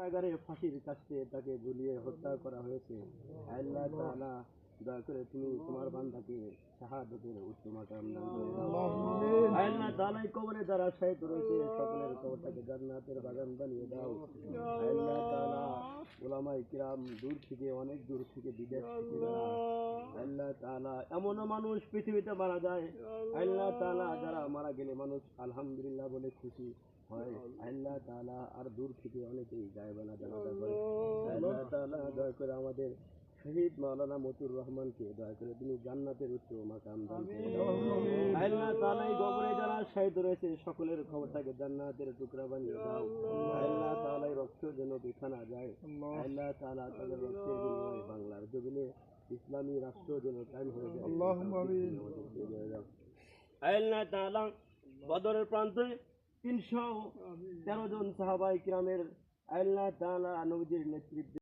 কারাগারে ফাঁসির কাছে তাকে ঝুলিয়ে হত্যা করা হয়েছে। আল্লাহ তাআলা দয়া করে তুমি তোমার বান্দাকে শাহাদতের উচ্চ মাকাম দান করে দাও। আল্লাহ তাআলা কবরে যারা শহীদ রয়েছে সকলের কবরটাকে জান্নাতের বাগান বানিয়ে দাও। আল্লাহ তাআলা ওলামাই কিরাম দূর থেকে অনেক দূর থেকে বিদেশ থেকে যারা আল্লাহ তাআলা এমনও মানুষ পৃথিবীতে মারা যায়। আল্লাহ। তাআলা যারা মারা গেলে মানুষ আলহামদুলিল্লাহ বলে খুশি হয়। আল্লাহ। আর দূর থেকে অনেকেই জানাজা করে। আল্লাহ তাআলা দয়া করে আমাদের শহীদ মাওলানা মতুর রহমানকে দয়া করে তুমি জান্নাতের উচ্চ মাকাম দান আল্লাহ তাআলা এই কবরে যারা শহীদ রয়েছে সকলের খবরটাকে জান্নাতের টুকরা বানিয়ে দাও। আল্লাহ। তাআলা রক্ত যেন বৃথা না যায় আল্লাহ তাআলা তাদের রক্তের বিনিময়ে বাংলার ইসলামী রাষ্ট্র যেন কায়েম হয়ে যায়। আল্লাহ তাআলা বদরের প্রান্তে তিনশো তেরো জন সাহাবাই কিরামের আল্লাহ তাআলা নবীজির নেতৃত্বে